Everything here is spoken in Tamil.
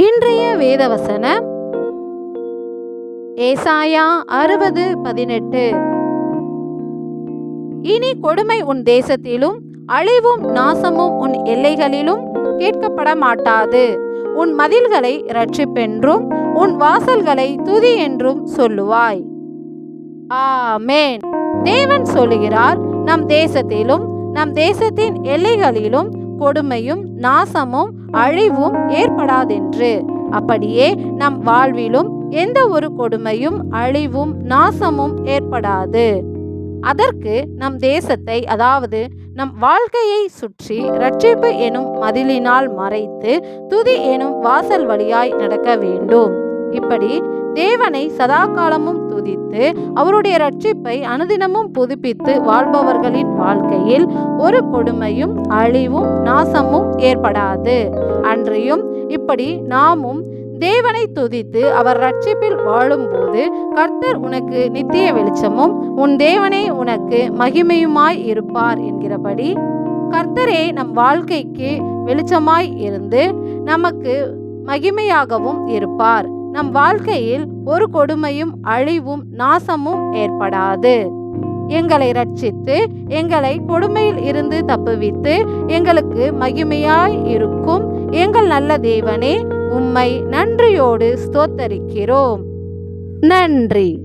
இன்றைய வேதவசனம் ஏசாயா அறுபது பதினெட்டு. இனி கொடுமை உன் தேசத்திலும் அழிவும் நாசமும் உன் எல்லைகளிலும் கேட்கப்பட மாட்டாது உன் மதில்களை ரட்சிப்பென்றும் உன் வாசல்களை துதி என்றும் சொல்லுவாய். ஆமேன். தேவன் சொல்லுகிறார் நம் தேசத்திலும் நம் தேசத்தின் எல்லைகளிலும் கொடுமையும் நாசமும் அழிவும் ஏற்படாதென்று. அப்படியே நம் வாழ்விலும் எந்த ஒரு கொடுமையும் அழிவும் நாசமும் ஏற்படாது. அதற்கு நம் தேசத்தை அதாவது நம் வாழ்க்கையை சுற்றி ரட்சிப்பு எனும் மதிலினால் மறைத்து துதி எனும் வாசல் வழியாய் நடக்க வேண்டும். இப்படி தேவனை சதா காலமும் துதித்து அவருடைய ரட்சிப்பை அனுதினமும் புதுப்பித்து வாழ்பவர்களின் வாழ்க்கையில் ஒரு கொடுமையும் அழிவும் நாசமும் ஏற்படாது. அன்றியும் இப்படி நாமும் தேவனை துதித்து அவர் ரட்சிப்பில் வாழும்போது கர்த்தர் உனக்கு நித்திய வெளிச்சமும் உன் தேவனே உனக்கு மகிமையுமாய் இருப்பார் என்கிறபடி கர்த்தரே நம் வாழ்க்கைக்கு வெளிச்சமாய் இருந்து நமக்கு மகிமையாகவும் இருப்பார். நம் வாழ்க்கையில் ஒரு கொடுமையும் அழிவும் நாசமும் ஏற்படாது. எங்களை ரட்சித்து எங்களை கொடுமையில் இருந்து தப்புவித்து எங்களுக்கு மகிமையாய் இருக்கும் எங்கள் நல்ல தேவனே உம்மை நன்றியோடு ஸ்தோத்தரிக்கிறோம். நன்றி.